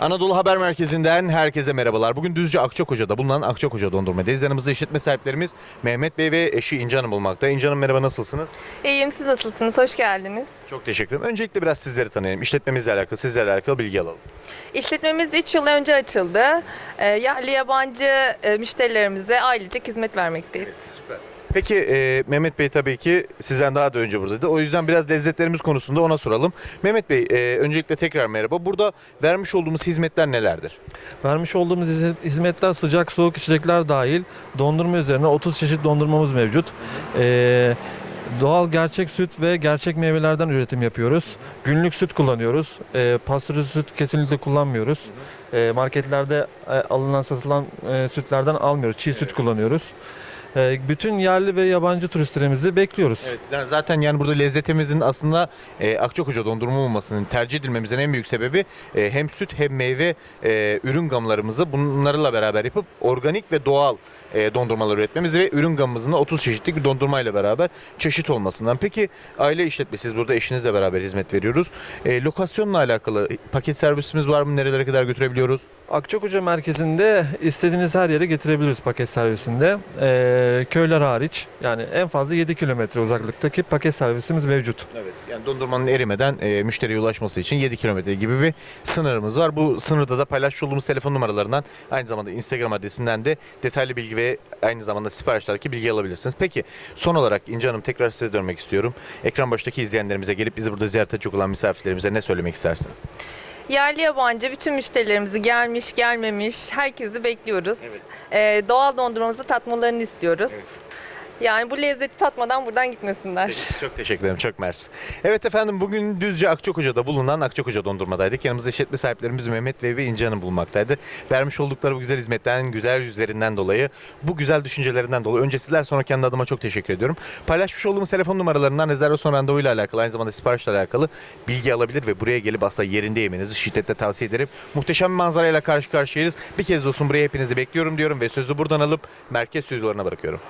Anadolu Haber Merkezi'nden herkese merhabalar. Bugün Düzce Akçakoca'da bulunan Akçakoca Dondurma'dayız. Yanımızda işletme sahiplerimiz Mehmet Bey ve eşi İnci Hanım bulmakta. İnci Hanım merhaba nasılsınız? İyiyim siz nasılsınız? Hoş geldiniz. Çok teşekkür ederim. Öncelikle biraz sizleri tanıyalım. İşletmemizle alakalı, sizlerle alakalı bilgi alalım. İşletmemiz 3 yıl önce açıldı. Ee, yerli yabancı e, müşterilerimize ailecek hizmet vermekteyiz. Peki e, Mehmet Bey tabii ki sizden daha da önce buradaydı. O yüzden biraz lezzetlerimiz konusunda ona soralım. Mehmet Bey e, öncelikle tekrar merhaba. Burada vermiş olduğumuz hizmetler nelerdir? Vermiş olduğumuz hiz- hizmetler sıcak soğuk içecekler dahil dondurma üzerine 30 çeşit dondurmamız mevcut. Ee, doğal gerçek süt ve gerçek meyvelerden üretim yapıyoruz. Günlük süt kullanıyoruz. Ee, pastörize süt kesinlikle kullanmıyoruz. Ee, marketlerde e, alınan satılan e, sütlerden almıyoruz. Çiğ süt kullanıyoruz. Ee, bütün yerli ve yabancı turistlerimizi bekliyoruz. Evet, zaten yani burada lezzetimizin aslında e, Akçakoca dondurma olmasının tercih edilmemizin en büyük sebebi e, hem süt hem meyve e, ürün gamlarımızı bunlarla beraber yapıp organik ve doğal e, dondurmalar üretmemiz ve ürün gamımızın da 30 çeşitlik bir dondurmayla beraber çeşit olmasından. Peki aile işletmesiz burada eşinizle beraber hizmet veriyoruz. E, lokasyonla alakalı paket servisimiz var mı? Nerelere kadar götürebiliyoruz? Akçakoca merkezinde istediğiniz her yere getirebiliriz paket servisinde. Ee, köyler hariç yani en fazla 7 kilometre uzaklıktaki paket servisimiz mevcut. Evet. Yani dondurmanın erimeden e, müşteriye ulaşması için 7 kilometre gibi bir sınırımız var. Bu sınırda da paylaşmış olduğumuz telefon numaralarından aynı zamanda Instagram adresinden de detaylı bilgi ve aynı zamanda siparişlerdeki bilgi alabilirsiniz. Peki son olarak İnce Hanım tekrar size dönmek istiyorum. Ekran baştaki izleyenlerimize gelip bizi burada ziyaret edecek olan misafirlerimize ne söylemek istersiniz? Yerli yabancı bütün müşterilerimizi gelmiş gelmemiş herkesi bekliyoruz. Ee, doğal dondurmamızı tatmalarını istiyoruz. Yani bu lezzeti tatmadan buradan gitmesinler. Çok teşekkür ederim. Çok mersi. Evet efendim bugün Düzce Akçakoca'da bulunan Akçakoca dondurmadaydık. Yanımızda işletme sahiplerimiz Mehmet Bey ve İnce Hanım bulunmaktaydı. Vermiş oldukları bu güzel hizmetten, güzel yüzlerinden dolayı, bu güzel düşüncelerinden dolayı önce sizler sonra kendi adıma çok teşekkür ediyorum. Paylaşmış olduğumuz telefon numaralarından rezervasyon randevuyla alakalı, aynı zamanda siparişle alakalı bilgi alabilir ve buraya gelip aslında yerinde yemenizi şiddetle tavsiye ederim. Muhteşem bir manzarayla karşı karşıyayız. Bir kez olsun buraya hepinizi bekliyorum diyorum ve sözü buradan alıp merkez stüdyolarına bırakıyorum.